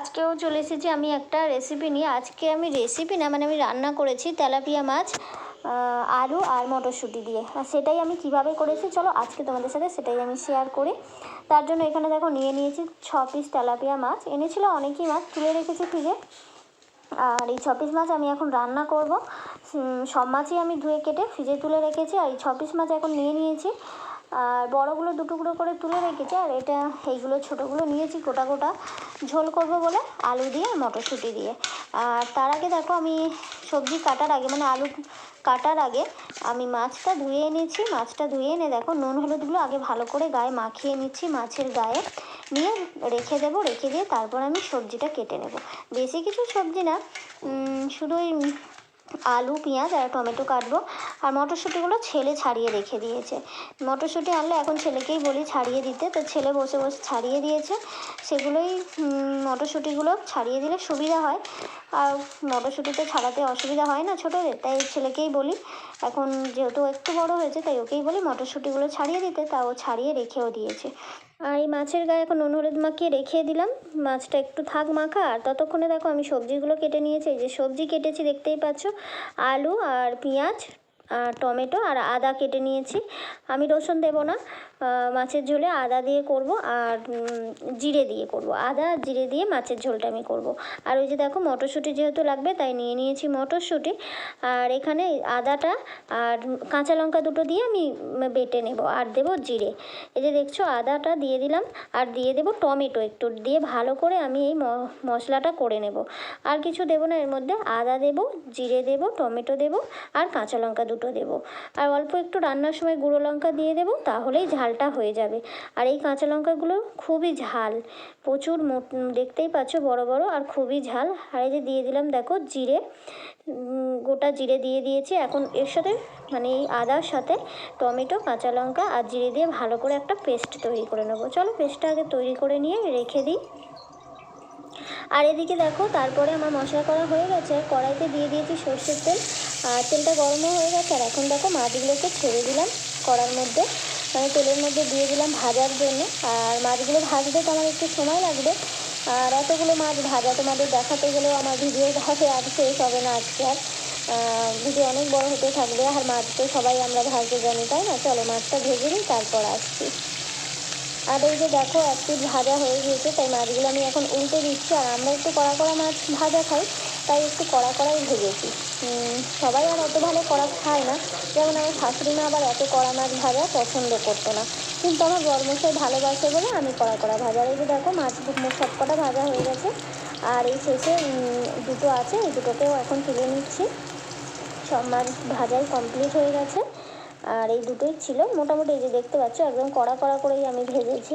আজকেও চলে এসেছি আমি একটা রেসিপি নিয়ে। আজকে আমি রেসিপি না মানে আমি রান্না করেছি তেলাপিয়া মাছ আলু আর মটরশুঁটি দিয়ে। আর সেটাই আমি কীভাবে করেছি চলো আজকে তোমাদের সাথে সেটাই আমি শেয়ার করি। তার জন্য এখানে দেখো নিয়ে নিয়েছি ছ পিস তেলাপিয়া মাছ। এনেছিল অনেকই মাছ, তুলে রেখেছি ফ্রিজে। আর এই ছ পিস মাছ আমি এখন রান্না করব। সব মাছই আমি ধুয়ে কেটে ফ্রিজে তুলে রেখেছি আর এই ছ পিস মাছ এখন নিয়ে নিয়েছি। আর বড়গুলো দু টুকরো করে তুলে রেখেছি আর এটা, এইগুলো ছোটোগুলো নিয়েছি গোটা গোটা ঝোল করব বলে আলু দিয়ে মটরশুঁটি দিয়ে। আর তার আগে দেখো আমি সবজি কাটার আগে মানে আলু কাটার আগে আমি মাছটা ধুয়ে এনেছি। মাছটা ধুয়ে এনে দেখো নুন হলুদগুলো আগে ভালো করে গায়ে মাখিয়ে নিচ্ছি মাছের গায়ে। নিয়ে রেখে দেবো, রেখে দিয়ে তারপর আমি সবজিটা কেটে নেব। বেশি কিছু সবজি না শুধু ওই আলু, পেঁয়াজ আর টমেটো কাটবো। আর মটরশুঁটিগুলো ছেলে ছাড়িয়ে রেখে দিয়েছে। মটরশুঁটি আনলে এখন ছেলেকেই বলি ছাড়িয়ে দিতে। তো ছেলে বসে বসে ছাড়িয়ে দিয়েছে। সেগুলোই মটরশুঁটিগুলো ছাড়িয়ে দিলে সুবিধা হয়। আর মটরশুঁটিতে ছাড়াতে অসুবিধা হয় না ছোটোদের, তাই ছেলেকেই বলি। এখন যেহেতু একটু বড় হয়েছে, তাই ওকেই বলি মটরশুঁটিগুলো ছাড়িয়ে দিতে। তা ও ছাড়িয়ে রেখেও দিয়েছে। আর এই মাছের গায়ে এখন নুন হলুদ মাখিয়ে রেখে দিলাম। মাছটা একটু থাক মাখা, আর ততক্ষণে দেখো আমি সবজিগুলো কেটে নিয়েছি। যে সবজি কেটেছি দেখতেই পাচ্ছ, আলু আর পেঁয়াজ আর টমেটো আর আদা কেটে নিয়েছি। আমি রসুন দেবো না মাছের ঝোলে আদা দিয়ে করব আর জিরে দিয়ে করব। আদা, জিরে দিয়ে মাছের ঝোলটা আমি করব। আর ওই যে দেখো, মটরশুঁটি যেহেতু লাগবে, তাই নিয়ে নিয়েছি মটরশুঁটি। আর এখানে আদাটা আর কাঁচা লঙ্কা দুটো দিয়ে আমি বেটে নেব আর দেবো জিরে। এই যে দেখছ, আদাটা দিয়ে দিলাম। আর দিয়ে দেবো টমেটো একটু। দিয়ে ভালো করে আমি এই মশলাটা করে নেব। আর কিছু দেবো না, এর মধ্যে আদা দেবো, জিরে দেবো, টমেটো দেবো, আর কাঁচা লঙ্কা দুটো দেবো। আর অল্প একটু রান্নার সময় গুঁড়ো লঙ্কা দিয়ে দেবো, তাহলেই ঝালটা হয়ে যাবে। আর এই কাঁচা লঙ্কাগুলো খুবই ঝাল। প্রচুর দেখতেই পাচ্ছ বড় বড় আর খুবই ঝাল। আর এই যে দিয়ে দিলাম দেখো জিরে। গোটা জিরে দিয়ে দিয়েছি। এখন এর সাথে মানে এই আদার সাথে টমেটো, কাঁচা লঙ্কা আর জিরে দিয়ে ভালো করে একটা পেস্ট তৈরি করে নেব। চলো পেস্টটা আগে তৈরি করে নিয়ে রেখে দিই। আর এদিকে দেখো তারপরে আমার মশলা করা হয়ে গেছে। কড়াইতে দিয়ে দিয়েছি সর্ষের তেল। আর তেলটা গরমও হয়ে গেছে। আর এখন দেখো মাছগুলোকে ছেড়ে দিলাম কড়ার মধ্যে। মানে তেলের মধ্যে দিয়ে দিলাম ভাজার জন্য। আর মাছগুলো ভাজতে তো আমার একটু সময় লাগবে। আর এতগুলো মাছ ভাজা তোমাদের দেখাতে গেলেও আমার ভিডিও ধাপে আর শেষ হবে না আজকে আর। ভিডিও অনেক বড় হতে থাকবে আর মাছ তো সবাই আমরা ভাজতে জানি, তাই না? চলো মাছটা ভেজে নিই, তারপর আসছি। আর এই যে দেখো এক ভাজা হয়ে গিয়েছে, তাই মাছগুলো আমি এখন উল্টে দিচ্ছি। আর আমরা একটু কড়া কড়া মাছ ভাজা খাই। তাই একটু কড়া কড়াই ভেজেছি। সবাই আর অত ভালো কড়া খায় না। যেমন আমার শাশুড়ি মা আবার এত কড়া মাছ ভাজা পছন্দ করতো না। কিন্তু আমার বর্মশাই ভালোবাসে বলে আমি কড়া কড়া ভাজা। এই যে দেখো মাছ সব কটা ভাজা হয়ে গেছে। আর এই শেষে দুটো আছে, এই দুটোকেও এখন তুলে নিচ্ছি। সব মাছ ভাজাই কমপ্লিট হয়ে গেছে। আর এই দুটোই ছিল। মোটামুটি এই যে দেখতে পাচ্ছ, একদম কড়া কড়া করেই আমি ভেজেছি।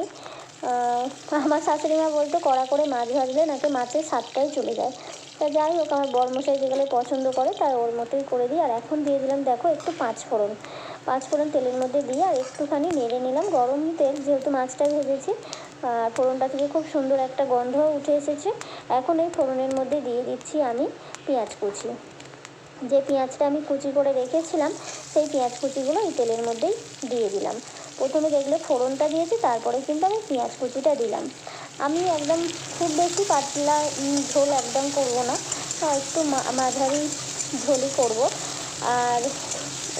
আমার শাশুড়ি মা বলতো, কড়া করে মাছ ভাজলে নাকি মাছের স্বাদটাই চলে যায়। তা যাই হোক, আমার বরমশাই যেগুলো পছন্দ করে তাই ওর মতোই করে দিই। আর এখন দিয়ে দিলাম, দেখো, একটু পাঁচ ফোড়ন পাঁচ ফোড়ন তেলের মধ্যে দিয়ে আর একটুখানি নেড়ে নিলাম। গরম তেল, যেহেতু মাছটা ভেজেছি, আর ফোড়নটা থেকে খুব সুন্দর একটা গন্ধও উঠে এসেছে। এখন এই ফোড়নের মধ্যে দিয়ে দিচ্ছি আমি পেঁয়াজ কুচি। যে পেঁয়াজটা আমি কুচি করে রেখেছিলাম, সেই পেঁয়াজ কুচিগুলো এই তেলের মধ্যেই দিয়ে দিলাম। প্রথমে দেখলে ফোড়নটা দিয়েছি তারপরে কিন্তু আমি পেঁয়াজ কুচিটা দিলাম। আমি একদম খুব বেশি পাতলা ঝোল একদম করব না আহ, একটু মাঝারি ঝোলই করব। আর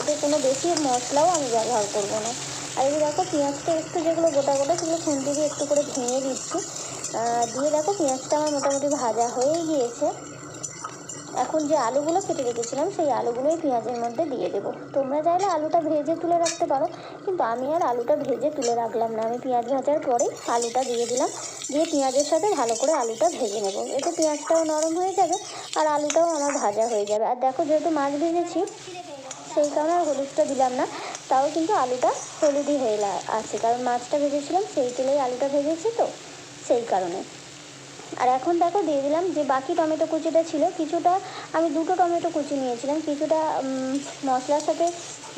এতে কোনো বেশি মশলাও আমি ব্যবহার করব না। আর এই দেখো পেঁয়াজটা একটু যেগুলো গোটা গোটা সেগুলো খুন্তি দিয়ে একটু করে ভেঙে দিচ্ছি দিয়ে দেখো পেঁয়াজটা আমার মোটামুটি ভাজা হয়ে গিয়েছে। এখন যে আলুগুলো কেটে রেখেছিলাম, সেই আলুগুলোই পেঁয়াজের মধ্যে দিয়ে দেবো। তোমরা চাইলে আলুটা ভেজে তুলে রাখতে পারো, কিন্তু আমি আর আলুটা ভেজে তুলে রাখলাম না। আমি পেঁয়াজ ভাজার পরেই আলুটা দিয়ে দিলাম, দিয়ে পেঁয়াজের সাথে ভালো করে আলুটা ভেজে নেব। এতে পেঁয়াজটাও নরম হয়ে যাবে আর আলুটাও আমার ভাজা হয়ে যাবে। আর দেখো যেহেতু মাছ ভেজেছি, সেই কারণে আর হলুদটা দিলাম না, তাও কিন্তু আলুটা হলুদই হয়ে আছে। কারণ মাছটা ভেজেছিলাম, সেই তেলেই আলুটা ভেজেছি তো, সেই কারণে। আর এখন দেখো দিয়ে দিলাম যে বাকি টমেটো কুচিটা ছিল, কিছুটা আমি দুটো টমেটো কুচি নিয়েছিলাম, কিছুটা মশলার সাথে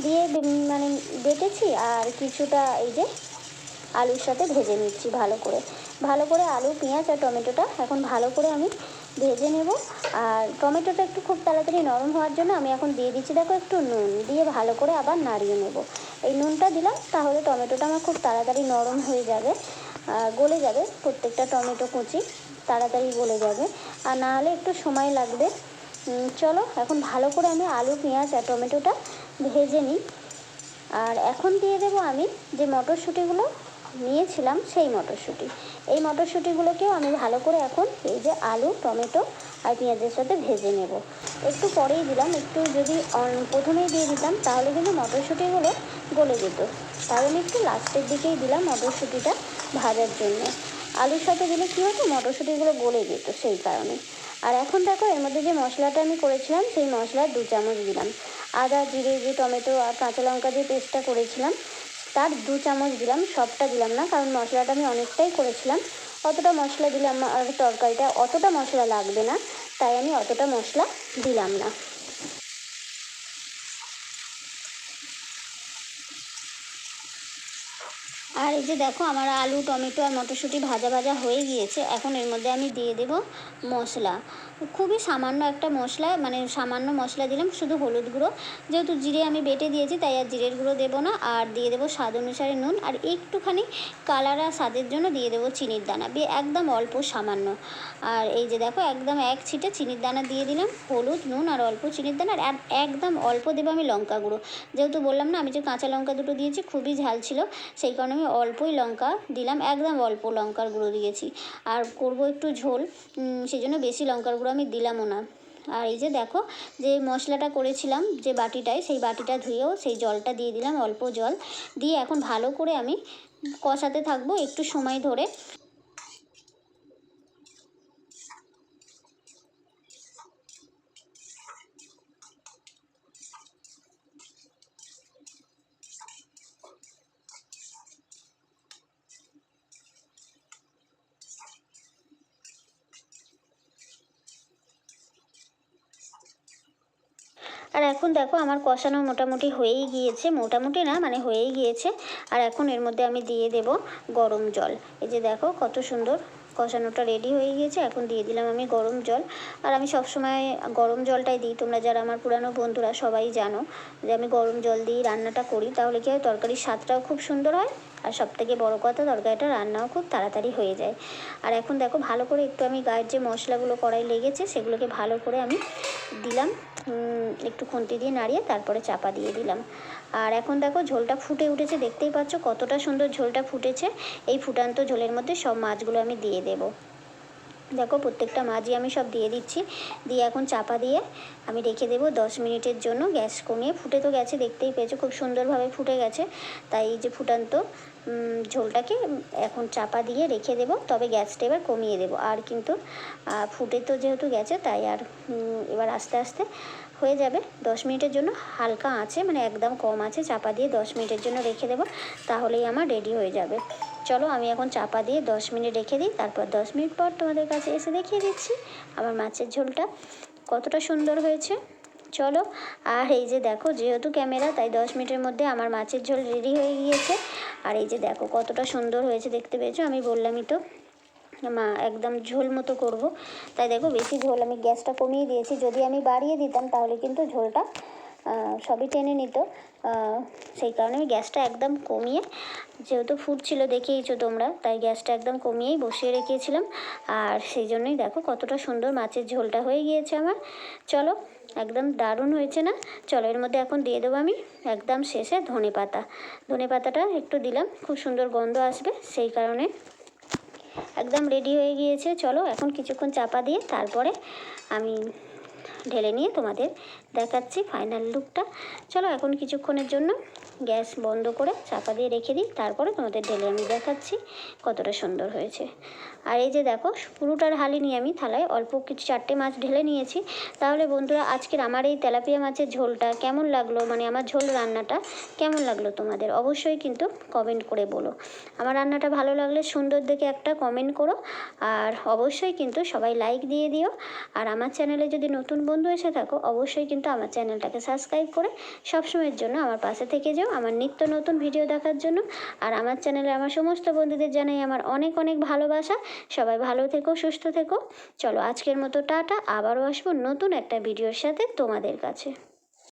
দিয়ে মানে বেটেছি আর কিছুটা এই যে আলুর সাথে ভেজে নিচ্ছি ভালো করে। ভালো করে আলু, পেঁয়াজ আর টমেটোটা এখন ভালো করে আমি ভেজে নেব। আর টমেটোটা একটু খুব তাড়াতাড়ি নরম হওয়ার জন্য আমি এখন দিয়ে দিচ্ছি, দেখো একটু নুন দিয়ে ভালো করে আবার নাড়িয়ে নেব। এই নুনটা দিলাম, তাহলে টমেটোটা আমার খুব তাড়াতাড়ি নরম হয়ে যাবে। গলে যাবে প্রত্যেকটা টমেটো কুচি, তাড়াতাড়ি গলে যাবে। আর না হলে একটু সময় লাগবে। চলো, এখন ভালো করে আমি আলু, পেঁয়াজ আর টমেটোটা ভেজে নিই। আর এখন দিয়ে দেবো আমি যে মটরশুঁটিগুলো নিয়েছিলাম, সেই মটরশুঁটি। এই মটরশুঁটিগুলোকেও আমি ভালো করে এখন এই যে আলু, টমেটো আর পেঁয়াজের সাথে ভেজে নেব। একটু পরেই দিলাম, একটু যদি প্রথমেই দিয়ে দিতাম, তাহলে কিন্তু মটরশুঁটিগুলো গলে যেত। তাই আমি একটু লাস্টের দিকেই দিলাম মটরশুঁটিটা। ভাজার জন্য। আলুর সাথে দিলে কী হতো? মটরশুঁটিগুলো গলে যেত সেই কারণে। আর এখন দেখো, এর মধ্যে যে মশলাটা আমি করেছিলাম, সেই মশলা দু চামচ দিলাম। আদা, জিরে, যে টমেটো আর কাঁচা লঙ্কা যে পেস্টটা করেছিলাম, তার দু চামচ দিলাম। সবটা দিলাম না, কারণ মশলাটা আমি অনেকটাই করেছিলাম। অতটা মশলা দিলাম আর তরকারিটা অতটা মশলা লাগবে না, তাই আমি অতটা মশলা দিলাম না। আর এই যে দেখো, আমার আলু, টমেটো আর মটরশুঁটি ভাজা ভাজা হয়ে গিয়েছে। এখন এর মধ্যে আমি দিয়ে দেব মশলা। খুবই সামান্য একটা মশলা মানে সামান্য মশলা দিলাম, শুধু হলুদ গুঁড়ো। যেহেতু জিরে আমি বেটে দিয়েছি, তাই আর জিরের গুঁড়ো দেবো না। আর দিয়ে দেবো স্বাদ অনুসারে নুন। আর একটুখানি কালার আর স্বাদের জন্য দিয়ে দেবো চিনির দানা। একদম অল্প সামান্য। আর এই যে দেখো, একদম এক ছিটে চিনির দানা দিয়ে দিলাম। হলুদ, নুন আর অল্প চিনির দানা। আর একদম অল্প দেবো আমি লঙ্কা গুঁড়ো। যেহেতু বললাম না, আমি যে কাঁচা লঙ্কা দুটো দিয়েছি, খুবই ঝাল ছিল। সেই কারণে আমি অল্পই লঙ্কা দিলাম, একদম অল্প লঙ্কার গুঁড়ো দিয়েছি। আর করব একটু ঝোল সেই জন্য বেশি লঙ্কার গুঁড়ো আমি দিলামও না। আর এই যে দেখো, যে মশলাটা করেছিলাম যে বাটিটায়, সেই বাটিটা ধুয়েও সেই জলটা দিয়ে দিলাম অল্প জল। দিয়ে এখন ভালো করে আমি কষাতে থাকব একটু সময় ধরে। আর এখন দেখো আমার কষানো মোটামুটি হয়েই গিয়েছে, মোটামুটি না মানে হয়েই গিয়েছে। আর এখন এর মধ্যে আমি দিয়ে দেব গরম জল। এই যে দেখো কত সুন্দর কষানোটা রেডি হয়ে গিয়েছে, এখন দিয়ে দিলাম আমি গরম জল। আর আমি সবসময় গরম জলটাই দিই, তোমরা যারা আমার পুরানো বন্ধুরা সবাই জানো যে আমি গরম জল দিয়েই রান্নাটা করি, তাহলে কি হয়, তরকারির স্বাদটাও খুব সুন্দর হয় আর সব থেকে বড়ো কথা তরকারিটা রান্নাও খুব তাড়াতাড়ি হয়ে যায়। আর এখন দেখো ভালো করে একটু আমি গায়ের যে মশলাগুলো কড়াই লেগেছে, সেগুলোকে ভালো করে আমি দিলাম। একটু খুন্তি দিয়ে নাড়িয়ে তারপরে চাপা দিয়ে দিলাম। আর এখন দেখো ঝোলটা ফুটে উঠেছে, দেখতেই পাচ্ছ কতটা সুন্দর ঝোলটা ফুটেছে। এই ফুটান্ত ঝোলের মধ্যে সব মাছগুলো আমি দিয়ে দেবো। দেখো, প্রত্যেকটা মাছই আমি সব দিয়ে দিচ্ছি। দিয়ে এখন চাপা দিয়ে আমি রেখে দেবো দশ মিনিটের জন্য। গ্যাস কমিয়ে ফুটে তো গেছে, দেখতেই পেয়েছ খুব সুন্দরভাবে ফুটে গেছে। তাই এই যে ফুটান্ত ঝোলটাকে এখন চাপা দিয়ে রেখে দেবো। তবে গ্যাসটা এবার কমিয়ে দেবো। আর কিন্তু ফুটে তো যেহেতু গেছে, তাই আর এবার আস্তে আস্তে হয়ে যাবে। দশ মিনিটের জন্য হালকা আছে মানে একদম কম আছে। চাপা দিয়ে দশ মিনিটের জন্য রেখে দেবো, তাহলেই আমার রেডি হয়ে যাবে। চলো আমি এখন চাপা দিয়ে দশ মিনিট রেখে দিই, তারপর দশ মিনিট পর তোমাদের কাছে এসে দেখিয়ে দিচ্ছি আমার মাছের ঝোলটা কতটা সুন্দর হয়েছে। চলো, আর এই যে দেখো, যেহেতু ক্যামেরা, তাই দশ মিনিটের মধ্যে আমার মাছের ঝোল রেডি হয়ে গিয়েছে। আর এই যে দেখো, কতটা সুন্দর হয়েছে, দেখতে পেয়েছ? আমি বললামই তো। মা, একদম ঝোল মতো করব। তাই দেখো বেশি ঝোল, আমি গ্যাসটা কমিয়ে দিয়েছি। যদি আমি বাড়িয়ে দিতাম, তাহলে কিন্তু ঝোলটা সবই টেনে নিত। সেই কারণে আমি গ্যাসটা একদম কমিয়ে, যেহেতু ফুটছিল দেখেইছো তোমরা, তাই গ্যাসটা একদম কমিয়েই বসিয়ে রেখেছিলাম। আর সেই জন্যই দেখো কতটা সুন্দর মাছের ঝোলটা হয়ে গিয়েছে আমার। চলো, একদম দারুণ হয়েছে না? চলো, এর মধ্যে এখন দিয়ে দেবো আমি একদম শেষে ধনে পাতা ধনে পাতাটা একটু দিলাম, খুব সুন্দর গন্ধ আসবে, সেই কারণে একদম রেডি হয়ে গিয়েছে। চলো এখন কিছুক্ষণ চাপা দিয়ে তারপরে আমি ঢেলে নিয়ে তোমাদের দেখাচ্ছি ফাইনাল লুকটা চলো এখন কিছুক্ষণের জন্য গ্যাস বন্ধ করে চাপা দিয়ে রেখে দিই, তারপরে তোমাদের ঢেলে আমি দেখাচ্ছি কতটা সুন্দর হয়েছে। আর এই যে দেখো, পুরোটার হালি নিয়ে আমি থালায় অল্প কিছু চারটে মাছ ঢেলে নিয়েছি। তাহলে বন্ধুরা, আজকের আমার এই তেলাপিয়া মাছের ঝোলটা কেমন লাগল? মানে আমার ঝোল রান্নাটা কেমন লাগল তোমাদের? অবশ্যই কিন্তু কমেন্ট করে বলো। আমার রান্নাটা ভালো লাগলে সুন্দর দেখে একটা কমেন্ট করো। আর অবশ্যই কিন্তু সবাই লাইক দিয়ে দিও। আর আমার চ্যানেলে যদি নতুন বন্ধু এসে থাকো, অবশ্যই কিন্তু আমার চ্যানেলটাকে সাবস্ক্রাইব করে সবসময়ের জন্য আমার পাশে থেকে যেও। আমার নিত্য নতুন ভিডিও দেখার জন্য। আর আমার চ্যানেলে আমার সমস্ত বন্ধুদের জানাই আমার অনেক অনেক ভালোবাসা। সবাই ভালো থেকো, সুস্থ থেকো। চলো আজকের মতো টাটা। আবারও আসব নতুন একটা ভিডিওর সাথে তোমাদের কাছে।